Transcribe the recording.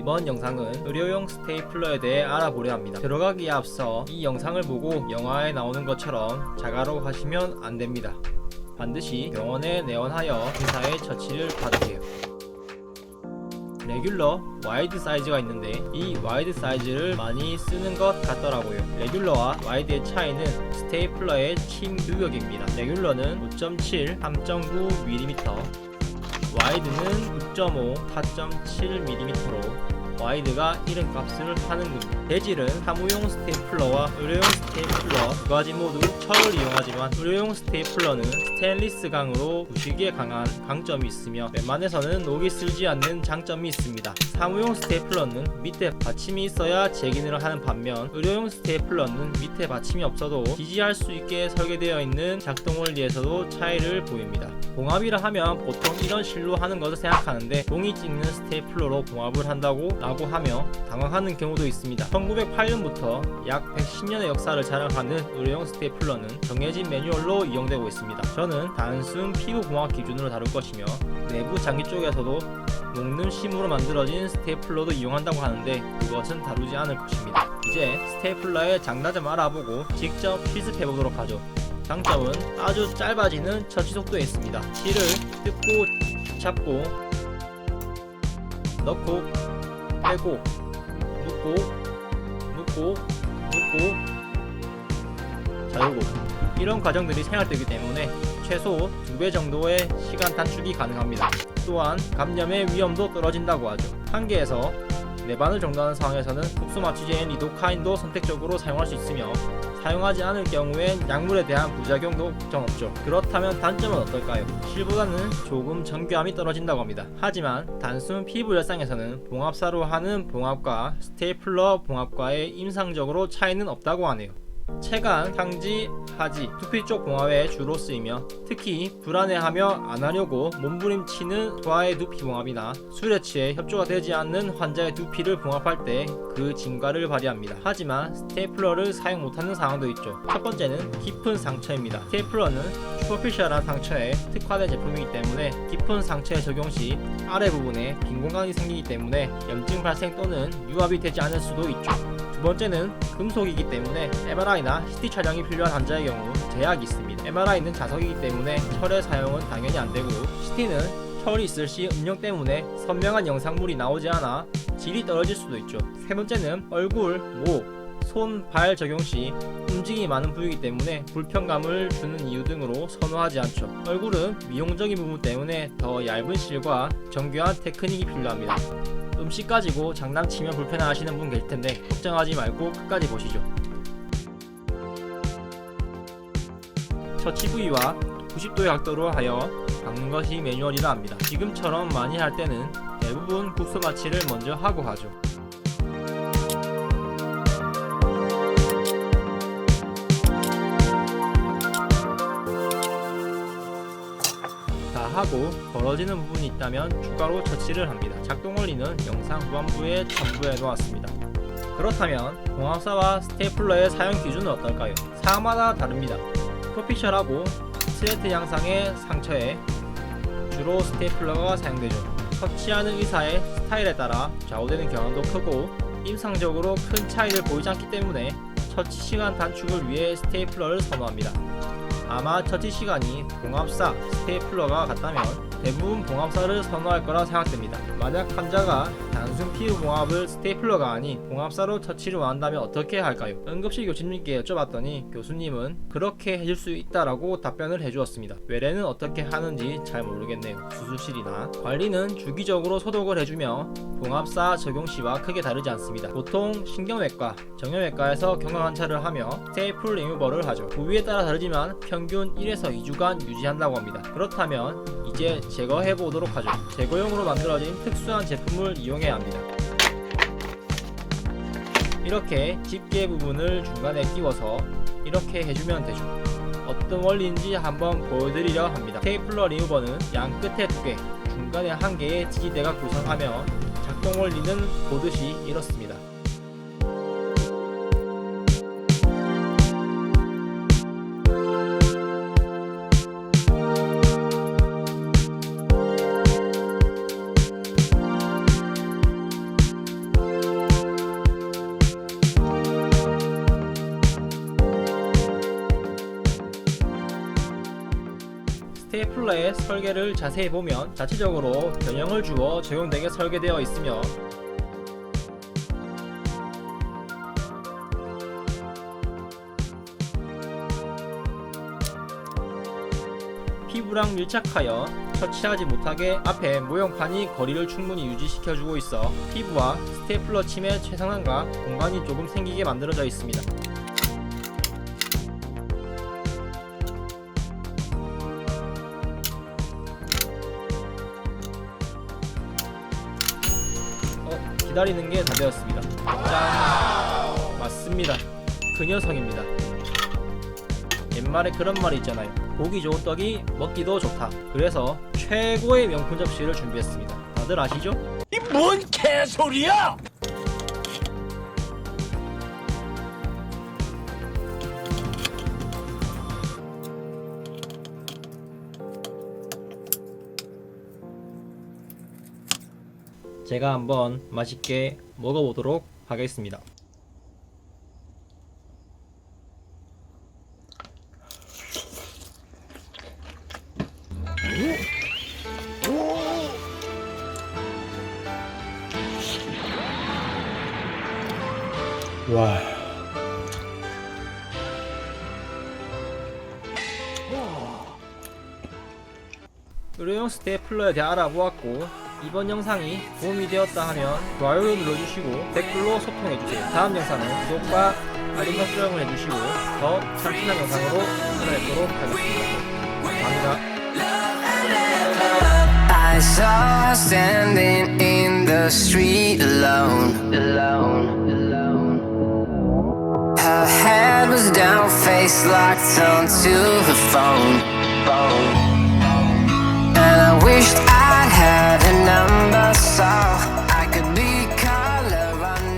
이번 영상은 의료용 스테이플러에 대해 알아보려 합니다. 들어가기에 앞서 이 영상을 보고 영화에 나오는 것처럼 자가라고 하시면 안 됩니다. 반드시 병원에 내원하여 의사의 처치를 받으세요. 레귤러 와이드 사이즈가 있는데 이 와이드 사이즈를 많이 쓰는 것 같더라고요. 레귤러와 와이드의 차이는 스테이플러의 침 규격입니다. 레귤러는 5.7, 3.9mm, 와이드는 6.5, 4.7mm로 와이드가 이런 값을 하는 겁니다. 재질은 사무용 스테이플러와 의료용 스테이플러 두 가지 모두 철을 이용하지만 의료용 스테이플러는 스테인리스 강으로 부식에 강한 강점이 있으며 웬만해서는 녹이 슬지 않는 장점이 있습니다. 사무용 스테이플러는 밑에 받침이 있어야 재긴을 하는 반면 의료용 스테이플러는 밑에 받침이 없어도 지지할 수 있게 설계되어 있는 작동 원리에서도 차이를 보입니다. 봉합이라 하면 보통 이런 실로 하는 것을 생각하는데 종이 찍는 스테이플러로 봉합을 한다고 라고 하며 당황하는 경우도 있습니다. 1908년부터 약 110년의 역사를 자랑하는 의료용 스테이플러는 정해진 매뉴얼로 이용되고 있습니다. 저는 단순 피부 봉합 기준으로 다룰 것이며 내부 장기 쪽에서도 녹는 심으로 만들어진 스테이플러도 이용한다고 하는데 그것은 다루지 않을 것입니다. 이제 스테이플러의 장단점 알아보고 직접 실습해 보도록 하죠. 장점은 아주 짧아지는 처치 속도에 있습니다. 실을 뜯고 잡고 넣고 빼고 묶고 묶고 자르고 이런 과정들이 생활되기 때문에 최소 2배 정도의 시간 단축이 가능합니다. 또한 감염의 위험도 떨어진다고 하죠. 한계에서 내반을 정도하는 상황에서는 국소 마취제인 리도카인도 선택적으로 사용할 수 있으며 사용하지 않을 경우엔 약물에 대한 부작용도 걱정 없죠. 그렇다면 단점은 어떨까요? 실보다는 조금 정교함이 떨어진다고 합니다. 하지만 단순 피부 열상에서는 봉합사로 하는 봉합과 스테이플러 봉합과의 임상적으로 차이는 없다고 하네요. 체간, 향지, 하지, 두피 쪽 봉합에 주로 쓰이며 특히 불안해하며 안 하려고 몸부림치는 소아의 두피 봉합이나 취해 협조가 되지 않는 환자의 두피를 봉합할 때그 진과를 발휘합니다. 하지만 스테이플러를 사용 못하는 상황도 있죠. 첫 번째는 깊은 상처입니다. 스테이플러는 슈퍼피셜한 상처에 특화된 제품이기 때문에 깊은 상처에 적용 시 아래 부분에 빈 공간이 생기기 때문에 염증 발생 또는 유압이 되지 않을 수도 있죠. 두 번째는 금속이기 때문에 MRI나 CT 촬영이 필요한 환자의 경우 제약이 있습니다. MRI는 자석이기 때문에 철의 사용은 당연히 안 되고 CT는 철이 있을 시 음영 때문에 선명한 영상물이 나오지 않아 질이 떨어질 수도 있죠. 세 번째는 얼굴, 목, 손, 발 적용 시 움직임이 많은 부위이기 때문에 불편감을 주는 이유 등으로 선호하지 않죠. 얼굴은 미용적인 부분 때문에 더 얇은 실과 정교한 테크닉이 필요합니다. 음식 가지고 장난치면 불편해하시는 분 계실 텐데 걱정하지 말고 끝까지 보시죠. 처치 부위와 90도의 각도로 하여 박는 것이 매뉴얼이라 합니다. 지금처럼 많이 할 때는 대부분 국소 마취를 먼저 하고 하죠. 하고 벌어지는 부분이 있다면 추가로 처치를 합니다. 작동 원리는 영상 후반부에 첨부해 놓았습니다. 그렇다면 봉합사와 스테이플러의 사용 기준은 어떨까요? 사마다 다릅니다. 프로피셜하고 스트레이트 양상의 상처에 주로 스테이플러가 사용되죠. 처치하는 의사의 스타일에 따라 좌우되는 경향도 크고 임상적으로 큰 차이를 보이지 않기 때문에 처치 시간 단축을 위해 스테이플러를 선호합니다. 아마 처치 시간이 봉합사, 스테이플러가 같다면 대부분 봉합사를 선호할 거라 생각됩니다. 만약 환자가 단순 피부 봉합을 스테이플러가 아닌 봉합사로 처치를 원한다면 어떻게 할까요? 응급실 교수님께 여쭤봤더니 교수님은 그렇게 해줄 수 있다라고 답변을 해주었습니다. 외래는 어떻게 하는지 잘 모르겠네요. 수술실이나 관리는 주기적으로 소독을 해주며 봉합사 적용 시와 크게 다르지 않습니다. 보통 신경외과, 정형외과에서 경과 관찰을 하며 스테이플 리무버를 하죠. 부위에 따라 다르지만 평균 1에서 2주간 유지한다고 합니다. 그렇다면 이제 제거해 보도록 하죠. 제거용으로 만들어진 특수한 제품을 이용해야 합니다. 이렇게 집게 부분을 중간에 끼워서 이렇게 해주면 되죠. 어떤 원리인지 한번 보여드리려 합니다. 테이플러 리무버는 양 끝에 두 개, 중간에 한 개의 지지대가 구성하며 작동 원리는 보듯이 이렇습니다. 스테이플러의 설계를 자세히 보면 자체적으로 변형을 주어 적용되게 설계되어 있으며 피부랑 밀착하여 터치하지 못하게 앞에 모형판이 거리를 충분히 유지시켜주고 있어 피부와 스테이플러 침의 최상한과 공간이 조금 생기게 만들어져 있습니다. 기다리는 게 다 되었습니다. 짠! 맞습니다. 그 녀석입니다. 옛말에 그런 말이 있잖아요. 보기 좋은 떡이 먹기도 좋다. 그래서 최고의 명품 접시를 준비했습니다. 다들 아시죠? 이 뭔 개소리야! 제가 한번 맛있게 먹어보도록 하겠습니다. 와. 의료용 스테이플러에 대해 알아보았고 이번 영상이 도움이 되었다 하면 좋아요를 눌러주시고 댓글로 소통해주세요. 다음 영상은 구독과 알림 설정을 해주시고 더 참신한 영상으로 찾아뵙도록 하겠습니다. 감사합니다. I her head was down, face locked onto her phone. phone. number, so